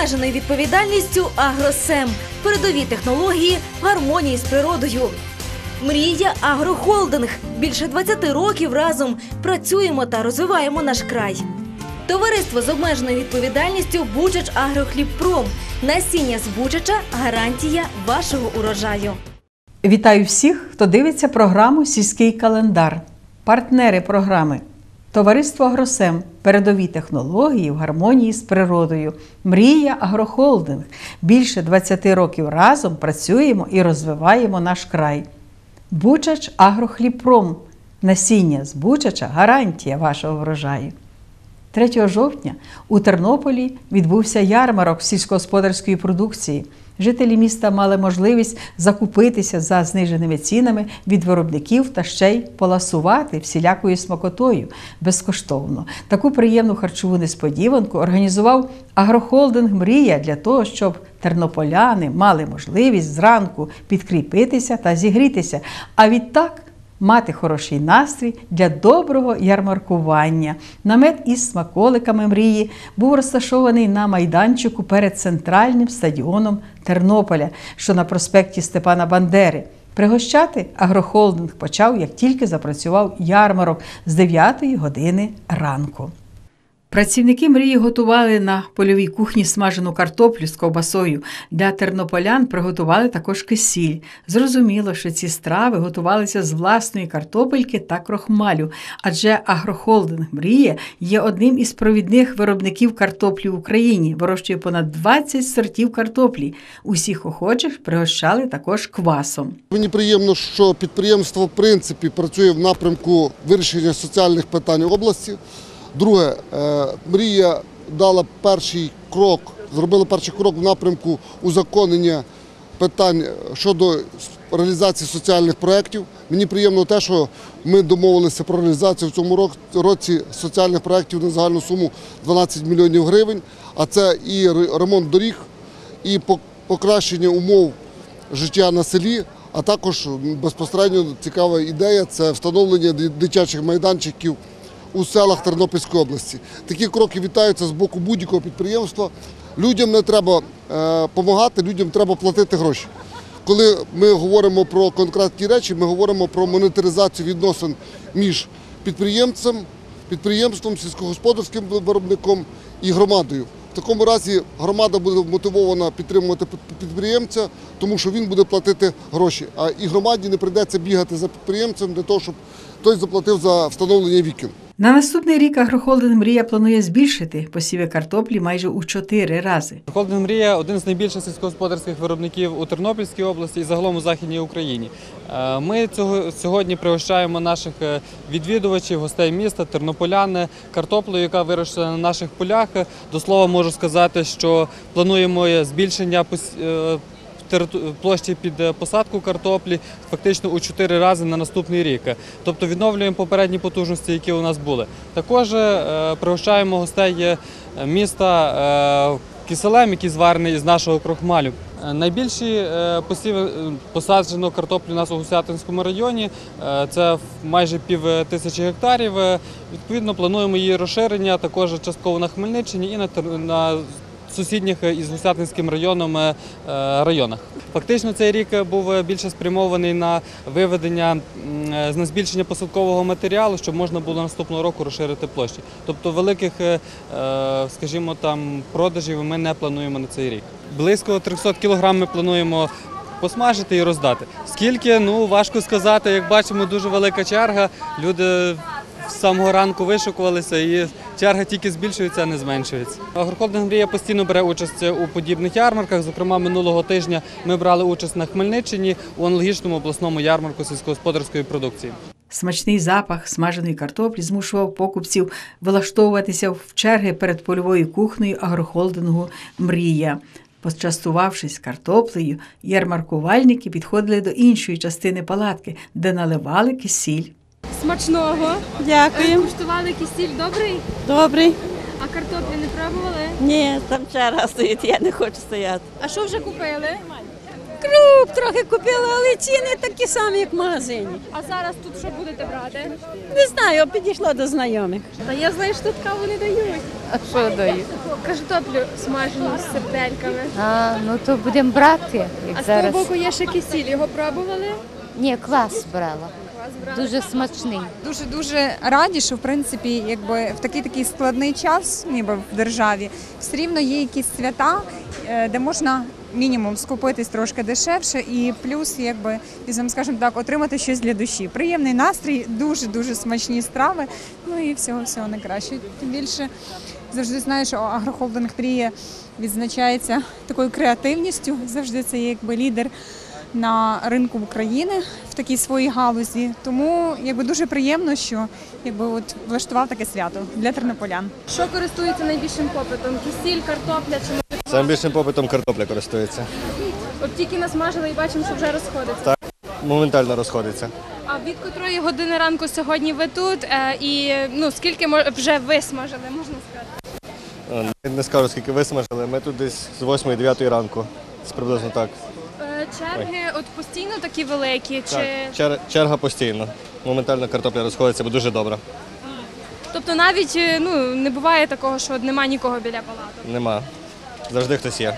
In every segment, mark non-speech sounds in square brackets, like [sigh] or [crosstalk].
Товариство відповідальністю Агросем. Передові технології гармонії з природою. Мрія Агрохолдинг. Більше 20 років разом працюємо та розвиваємо наш край. Товариство з обмеженою відповідальністю Бучач Агрохлібпром. Насіння з Бучача гарантія вашого урожаю. Вітаю всіх, хто дивиться програму Сільський календар. Партнери програми Товариство Агросем. Передові технології в гармонії з природою. Мрія Агрохолдинг. Більше 20 років разом працюємо і розвиваємо наш край. Бучач Агрохліпром. Насіння з Бучача гарантія вашого врожаю. 3 жовтня у Тернополі відбувся ярмарок сільськогосподарської продукції. Жителі міста мали можливість закупитися за зниженими цінами від виробників та ще й поласувати всілякою смакотою безкоштовно. Таку приємну харчову несподіванку організував агрохолдинг Мрія для того, щоб тернополяни мали можливість зранку підкріпитися та зігрітися. А відтак мати хороший настрій для доброго ярмаркування. Намет із смаколиками мрії був розташований на майданчику перед центральним стадіоном Тернополя, що на проспекті Степана Бандери. Пригощати агрохолдинг почав, як тільки запрацював ярмарок з 9 години ранку. Працівники мрії готували на польовій кухні смажену картоплю з ковбасою. Для тернополян приготували також кисіль. Зрозуміло, що ці страви готувалися з власної картопельки та крохмалю, адже агрохолдинг Мрія є одним із провідних виробників картоплі в Україні, вирощує понад 20 сортів картоплі. Усіх охочих пригощали також квасом. Мені приємно, що підприємство в принципі працює в напрямку вирішення соціальних питань області. Друге, е, мрія дала перший крок, зробила перший крок в напрямку узаконення питань щодо реалізації соціальних проєктів. Мені приємно те, що ми домовилися про реалізацію в цьому році соціальних проєктів на загальну суму 12 мільйонів гривень. А це і ремонт доріг, і по- покращення умов життя на селі, а також безпосередньо цікава ідея це встановлення дитячих майданчиків у селах Тернопільської області. Такі кроки вітаються з боку будь-якого підприємства. Людям не треба допомагати, людям треба платити гроші. Коли ми говоримо про конкретні речі, ми говоримо про монетаризацію відносин між підприємцем, підприємством, сільськогосподарським виробником і громадою. В такому разі громада буде мотивована підтримувати підприємця, тому що він буде платити гроші. А і громаді не прийдеться бігати за підприємцем для того, щоб той заплатив за встановлення вікін. На наступний рік агрохолдинг Мрія планує збільшити посіви картоплі майже у 4 рази. Холдинг Мрія один з найбільших сільськогосподарських виробників у Тернопільській області і загалом у Західній Україні. Е, Ми сьогодні пригощаємо наших е, відвідувачів, гостей міста, тернополяни, картоплею, яка вирощена на наших полях. До слова, можу сказати, що плануємо збільшення е, площі під е, посадку картоплі фактично у 4 рази на наступний рік. Тобто відновлюємо попередні потужності, які у нас були. Також е, пригощаємо гостей е, міста киселем, який зварений із нашого крохмалю. Найбільші посіви посаджено картоплі у нас у Гусятинському районі. Це майже пів тисячі гектарів. Відповідно, плануємо її розширення також частково на Хмельниччині і на сусідніх із Гусятинським районом е, е, районах. Фактично цей рік був е, більше спрямований на виведення е, на збільшення посадкового матеріалу, щоб можна було наступного року розширити площі. Тобто великих, е, е, скажімо, там продажів ми не плануємо на цей рік. Близько 300 кг ми плануємо. Посмажити і роздати. Скільки, ну важко сказати. Як бачимо, дуже велика черга. Люди з самого ранку вишукувалися і черга тільки збільшується, а не зменшується. Агрохолдинг Мрія постійно бере участь у подібних ярмарках. Зокрема, минулого тижня ми брали участь на Хмельниччині у аналогічному обласному ярмарку сільськогосподарської продукції. Смачний запах смаженої картоплі змушував покупців вилаштовуватися в черги перед польовою кухнею агрохолдингу Мрія. Почастувавшись картоплею, ярмаркувальники підходили до іншої частини палатки, де наливали кисіль. Смачного. Дякую. Куштували кисіль добрий, Добрий. а картоплі не пробували. Ні, там черга стоїть, я не хочу стояти. А що вже купили? Круп трохи купила, але ціни такі самі, як в магазині. А зараз тут що будете брати? Не знаю, підійшла до знайомих. Та я знаю, що тут каву не дають. А що даю? Картоплю смажену з сердельками. А, ну то будемо брати, як А з того зараз. боку є ще кисіль. Його пробували? Ні, клас брала. Дуже смачний. Дуже дуже раді, що в принципі, якби в такий такий складний час, ніби в державі, все рівно є якісь свята, е, де можна мінімум скупитись трошки дешевше, і плюс, якби візьмемо, скажімо так, отримати щось для душі. Приємний настрій, дуже дуже смачні страви. Ну і всього всього найкраще. Тим більше завжди знаю, що агрохолдинг Трія відзначається такою креативністю. Завжди це є якби лідер на ринку України в такій своїй галузі. Тому якби дуже приємно, що якби от влаштував таке свято для тернополян. Що користується найбільшим попитом? Кисіль, картопля чи може? Самим більшим попитом картопля користується. От тільки насмажили і бачимо, що вже розходиться. Так, Моментально розходиться. А від котрої години ранку сьогодні ви тут? Е, і ну скільки мо- вже висмажили, можна сказати? Е, Не скажу, скільки висмажили. Ми тут десь з 8-9 ранку. Це приблизно так. Черги от постійно такі великі, чи. Чер- черга постійно. Моментально картопля розходиться, бо дуже добра. тобто навіть е, ну не буває такого, що от нема нікого біля палаток. Нема. Завжди хтось є.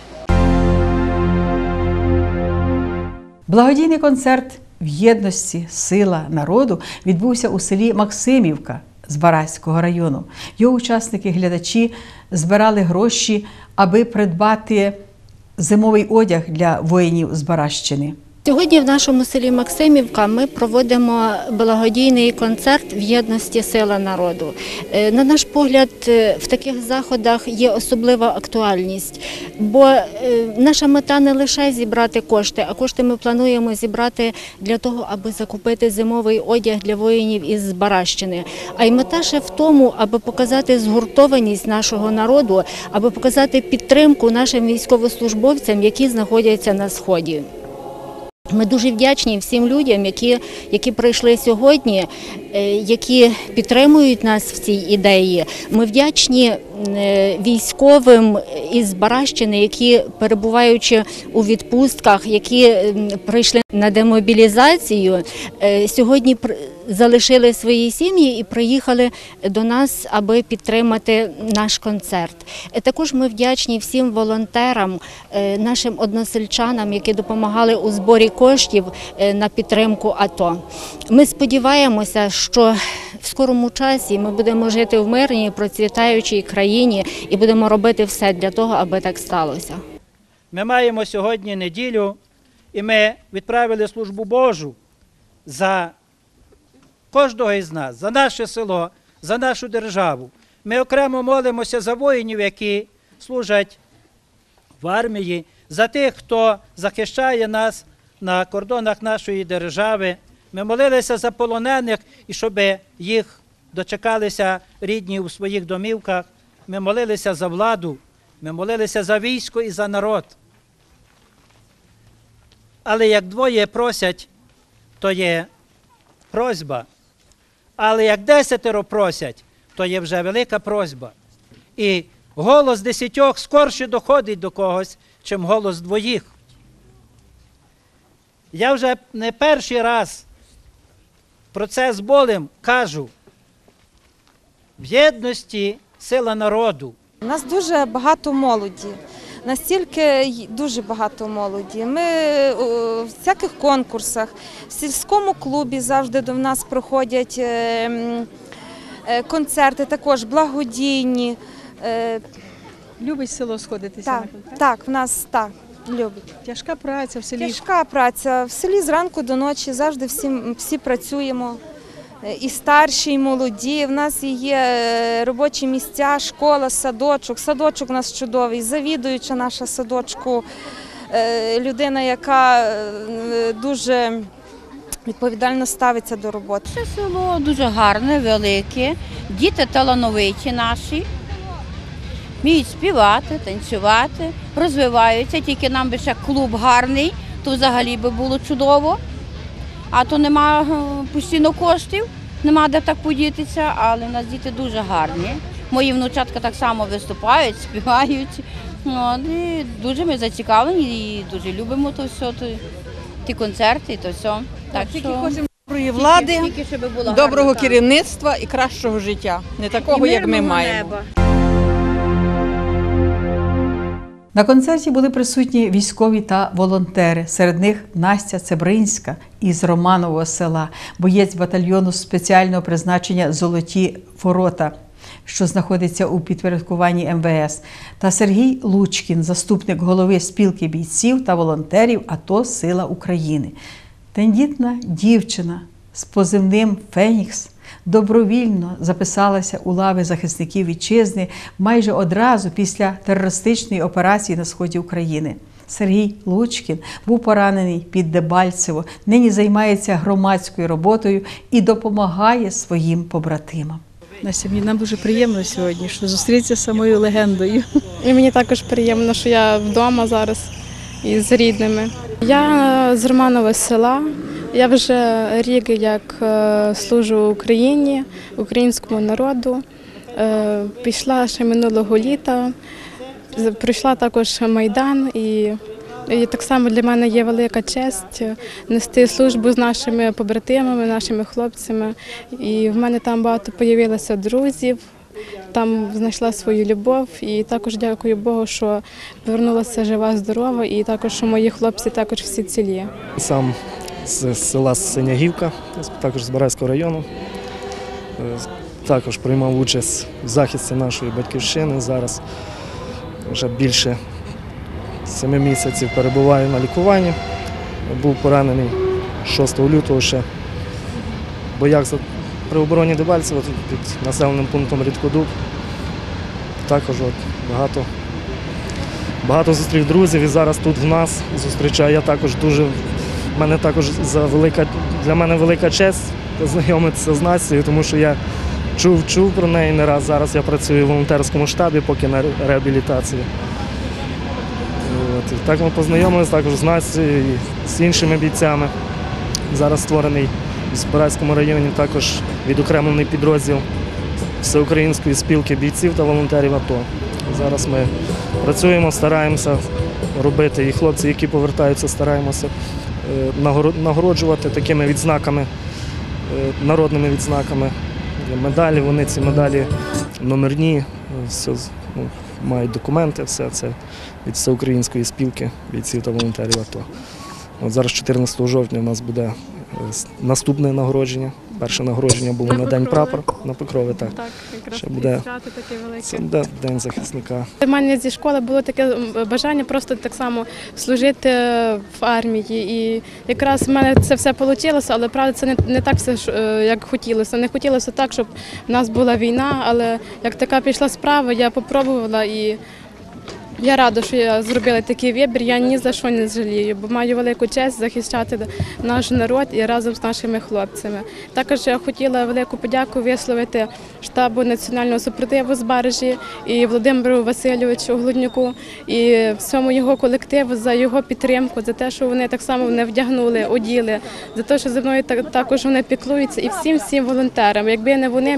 Благодійний концерт в єдності Сила народу відбувся у селі Максимівка з Бараського району. Його учасники глядачі збирали гроші, аби придбати зимовий одяг для воїнів з Баращини. Сьогодні в нашому селі Максимівка ми проводимо благодійний концерт в єдності сила народу. Е, На наш погляд, е, в таких заходах є особлива актуальність, бо е, наша мета не лише зібрати кошти, а кошти ми плануємо зібрати для того, аби закупити зимовий одяг для воїнів із Баращини. А й мета ще в тому, аби показати згуртованість нашого народу, аби показати підтримку нашим військовослужбовцям, які знаходяться на сході. Ми дуже вдячні всім людям, які, які прийшли сьогодні, які підтримують нас в цій ідеї. Ми вдячні е, військовим із Баращини, які перебуваючи у відпустках, які прийшли на демобілізацію, е, сьогодні залишили свої сім'ї і приїхали до нас, аби підтримати наш концерт. Е, Також ми вдячні всім волонтерам, е, нашим односельчанам, які допомагали у зборі коштів е, на підтримку АТО. Ми сподіваємося, що в скорому часі ми будемо жити в мирній, процвітаючій країні і будемо робити все для того, аби так сталося. Ми маємо сьогодні неділю, і ми відправили службу Божу за кожного із нас, за наше село, за нашу державу. Ми окремо молимося за воїнів, які служать в армії, за тих, хто захищає нас на кордонах нашої держави. Ми молилися за полонених і щоб їх дочекалися рідні у своїх домівках. Ми молилися за владу, ми молилися за військо і за народ. Але як двоє просять, то є просьба. Але як десятеро просять, то є вже велика просьба. І голос десятьох скорше доходить до когось, чим голос двоїх. Я вже не перший раз про це з болем кажу. В єдності сила народу. У нас дуже багато молоді. Настільки дуже багато молоді. Ми е, у всяких конкурсах, в сільському клубі завжди до нас проходять е, е, концерти, також благодійні. Е, Любить село сходитися Так, на концерт. так, в нас так любить. Тяжка праця в селі. Тяжка праця. В селі зранку до ночі завжди всі, всі працюємо. І старші, і молоді. В нас є е, робочі місця, школа, садочок. Садочок у нас чудовий, завідуюча наша садочку, е, людина, яка е, дуже відповідально ставиться до роботи. Це село дуже гарне, велике. Діти талановиті наші. Вміють співати, танцювати, розвиваються. Тільки нам би ще клуб гарний, то взагалі би було чудово. А то нема е, постійно коштів, нема де так подітися, але в нас діти дуже гарні. Мої внучатка так само виступають, [laughs] співають. Ну, і дуже ми зацікавлені і дуже любимо то все, то, ті концерти, і то все. Так, Тільки що... хочемо доброї влади, Тільки- тільки щоб доброго гарно, так. керівництва і кращого життя. Не такого, як ми маємо. На концерті були присутні військові та волонтери. Серед них Настя Цебринська із Романового села, боєць батальйону спеціального призначення Золоті ворота, що знаходиться у підпорядкуванні МВС, та Сергій Лучкін, заступник голови спілки бійців та волонтерів АТО Сила України. Тендітна дівчина з позивним Фенікс добровільно записалася у лави захисників вітчизни майже одразу після терористичної операції на сході України. Сергій Лучкін був поранений під Дебальцево, нині займається громадською роботою і допомагає своїм побратимам. Настя, мені нам дуже приємно сьогодні, що зустрітися з самою легендою. І мені також приємно, що я вдома зараз із рідними. Я з Романова села. Я вже рік як е, служу Україні, українському народу. Е, Пішла ще минулого літа, пройшла також Майдан і. І так само для мене є велика честь нести службу з нашими побратимами, нашими хлопцями. І в мене там багато появилося друзів, там знайшла свою любов і також дякую Богу, що повернулася жива, здорова, і також що мої хлопці також всі цілі. Сам з села Синягівка, також з Барайського району. Е, Також приймав участь в захисті нашої батьківщини. Зараз вже більше семи місяців перебуваю на лікуванні. Був поранений 6 лютого ще в боях при обороні Дебальцева під населеним пунктом Рідкодуб. Також от багато Багато зустрів друзів і зараз тут в нас зустрічаю. Я також дуже. Мене також за велика для мене велика честь познайомитися з Настею, тому що я чув, чув про неї не раз. Зараз я працюю в волонтерському штабі, поки на реабілітації. От. Так ми познайомилися також з Настею і з іншими бійцями. Зараз створений в Збирайському районі також відокремлений підрозділ Всеукраїнської спілки бійців та волонтерів АТО. Зараз ми працюємо, стараємося робити. І хлопці, які повертаються, стараємося нагороджувати такими відзнаками, е, народними відзнаками. Медалі, вони ці медалі номерні, е, все, ну, мають документи, все це від Всеукраїнської спілки бійців та волонтерів АТО. От зараз 14 жовтня у нас буде е, наступне нагородження. Перше нагородження було на, День прапор на Покрові. Так, Так, якраз Ще буде таке велике. День захисника. У мене зі школи було таке бажання просто так само служити в армії. І якраз в мене це все вийшло, але правда це не, не так все, е, як хотілося. Не хотілося так, щоб в нас була війна, але як така пішла справа, я попробувала і. Я рада, що я зробила такий вибір. Я ні за що не жалію, бо маю велику честь захищати наш народ і разом з нашими хлопцями. Також я хотіла велику подяку висловити штабу національного супротиву з Баражі і Володимиру Васильовичу Глуднюку і всьому його колективу за його підтримку, за те, що вони так само мене вдягнули, оділи, за те, що зі мною так- також вони піклуються, і всім всім волонтерам. Якби не вони,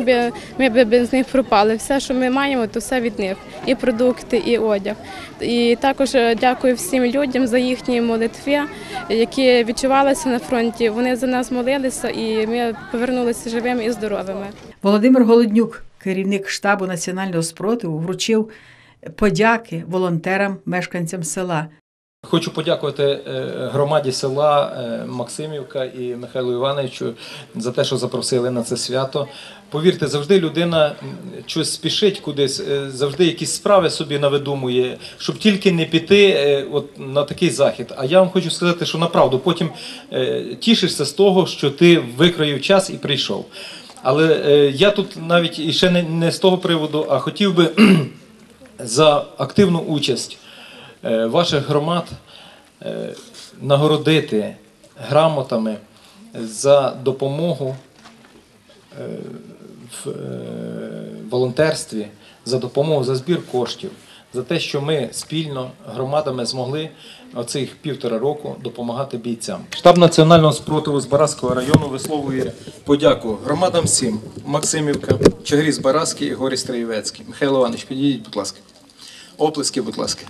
ми б без них пропали. Все, що ми маємо, то все від них. І продукти, і одяг. І також е, дякую всім людям за їхні молитви, які відчувалися на фронті. Вони за нас молилися, і ми повернулися живими і здоровими. Володимир Голоднюк, керівник штабу національного спротиву, вручив подяки волонтерам, мешканцям села. Хочу подякувати е, громаді села е, Максимівка і Михайлу Івановичу за те, що запросили на це свято. Повірте, завжди людина щось спішить кудись, е, завжди якісь справи собі навидумує, щоб тільки не піти от на такий захід. А я вам хочу сказати, що направду потім тішишся з того, що ти викроїв час і прийшов. Але я тут навіть і ще не, з того приводу, а хотів би [clears throat] за активну участь ваших громад е, нагородити грамотами за допомогу е, в е, волонтерстві, за допомогу за збір коштів, за те, що ми спільно громадами змогли оцих півтора року допомагати бійцям. Штаб національного спротиву з Бараського району висловлює подяку громадам всім Максимівка, Чагріз Бараський і Горі Строєвецький. Михайло Іванович, підійдіть, будь ласка. Оплески, будь ласка.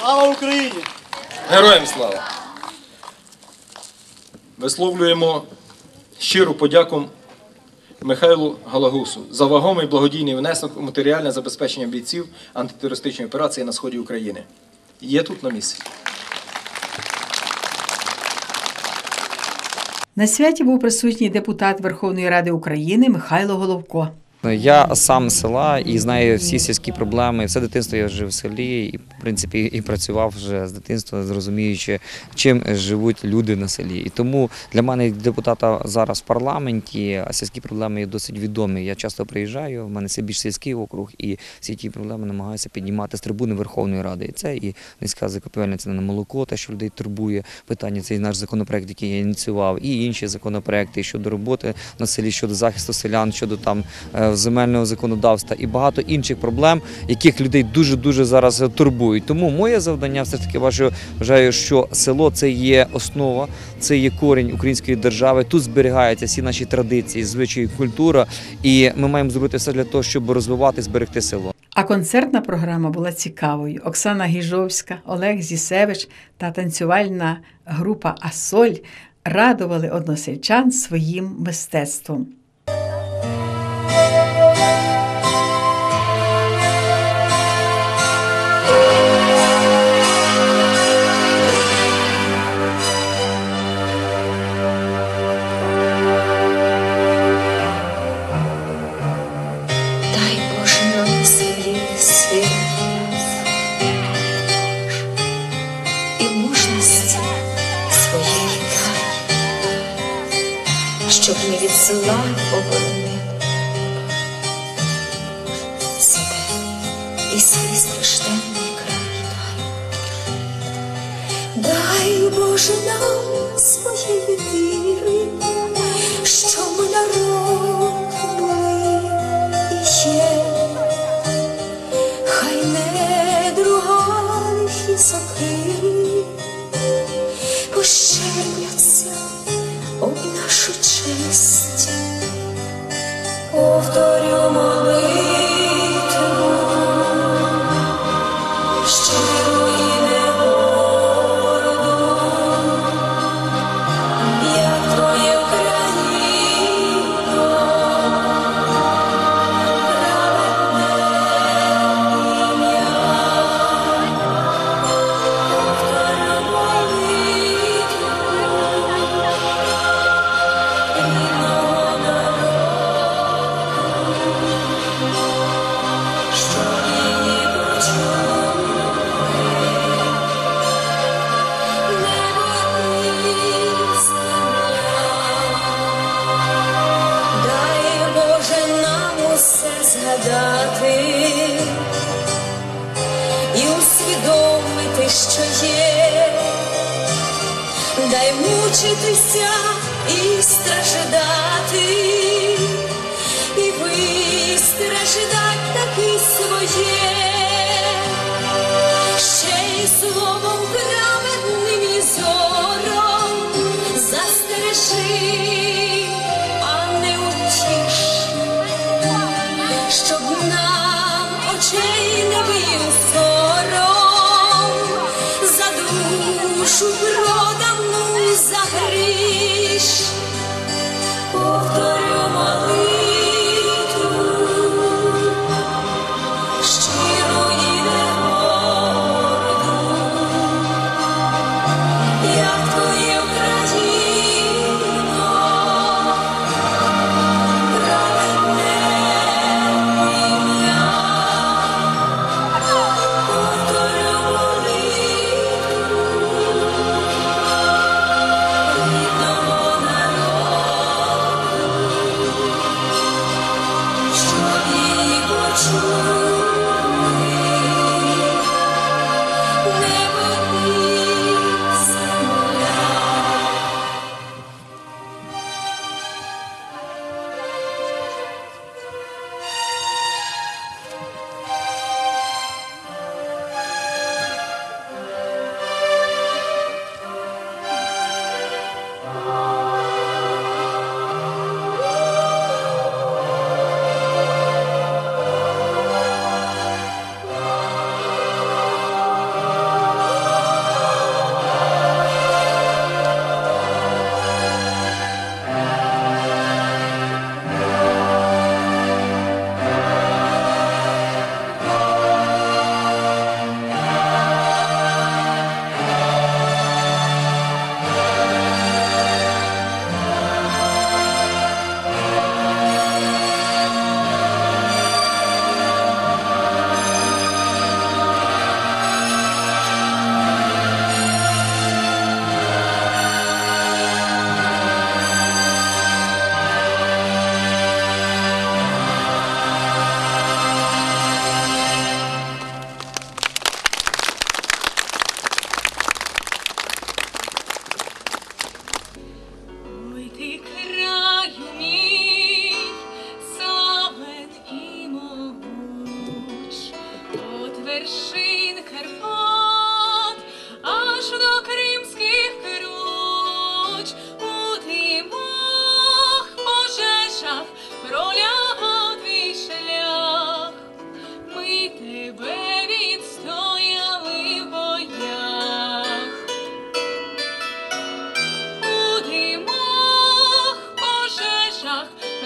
Слава Україні! Героям слава! Висловлюємо щиру подяку Михайлу Галагусу за вагомий благодійний внесок у матеріальне забезпечення бійців антитерористичної операції на сході України. Є тут на місці. На святі був присутній депутат Верховної Ради України Михайло Головко. Я сам з села і знаю всі сільські проблеми. Все дитинство я жив в селі і, в принципі, і працював вже з дитинства, зрозуміючи, чим живуть люди на селі. І тому для мене, як депутата зараз в парламенті, сільські проблеми є досить відомі. Я часто приїжджаю, в мене це більш сільський округ, і всі ті проблеми намагаюся піднімати з трибуни Верховної Ради. І це і низька закупівельна ціна на молоко, те, що людей турбує питання. Це і наш законопроект, який я ініціював, і інші законопроекти щодо роботи на селі, щодо захисту селян, щодо там е, земельного законодавства і багато інших проблем, яких людей дуже дуже зараз турбують. Тому моє завдання все ж таки вважаю, вважаю, що село це є основа, це є корінь української держави. Тут зберігаються всі наші традиції, звичаї, культура, і ми маємо зробити все для того, щоб розвивати, зберегти село. А концертна програма була цікавою. Оксана Гіжовська, Олег Зісевич та танцювальна група Асоль радували односельчан своїм мистецтвом. Ми від зла оборонили себе і свій страшенний край. Дай Боже нам no more. Дай мучитися і страждати, і вистраждать таки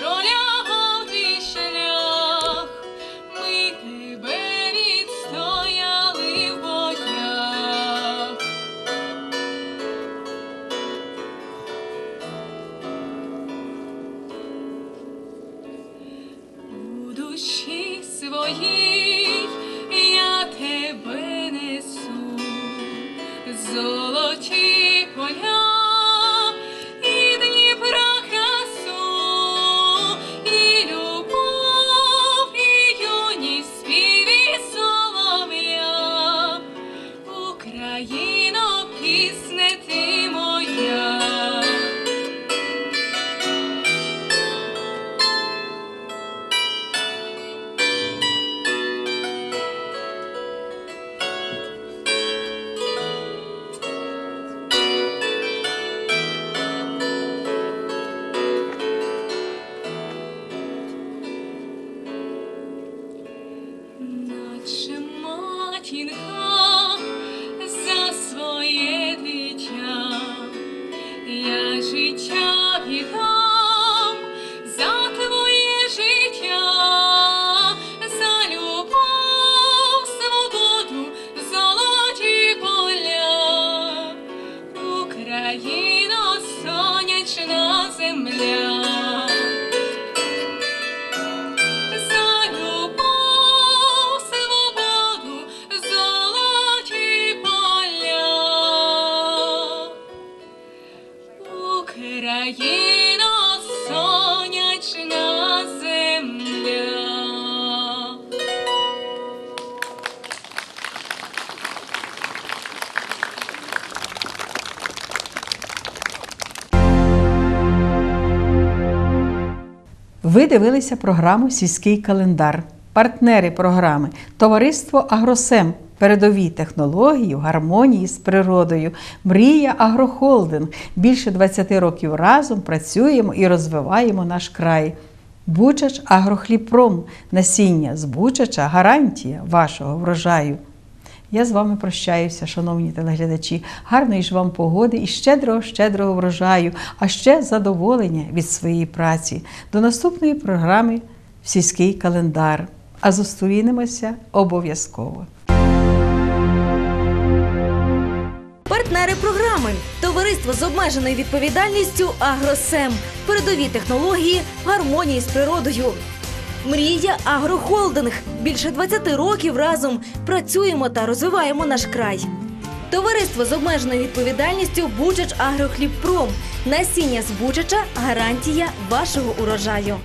Roleón. Ви дивилися програму Сільський календар. Партнери програми Товариство Агросем. Передові технології в гармонії з природою. Мрія Агрохолдинг. Більше 20 років разом працюємо і розвиваємо наш край. Бучач Агрохліпром. Насіння з Бучача гарантія вашого врожаю. Я з вами прощаюся, шановні телеглядачі. Гарної ж вам погоди і щедрого, щедрого врожаю, а ще задоволення від своєї праці. До наступної програми Сільський календар. А зустрінемося обов'язково. Партнери програми Товариство з обмеженою відповідальністю Агросем. Передові технології гармонії з природою. Мрія Агрохолдинг. Більше 20 років разом працюємо та розвиваємо наш край. Товариство з обмеженою відповідальністю Бучач Агрохлібпром. Насіння з Бучача гарантія вашого урожаю.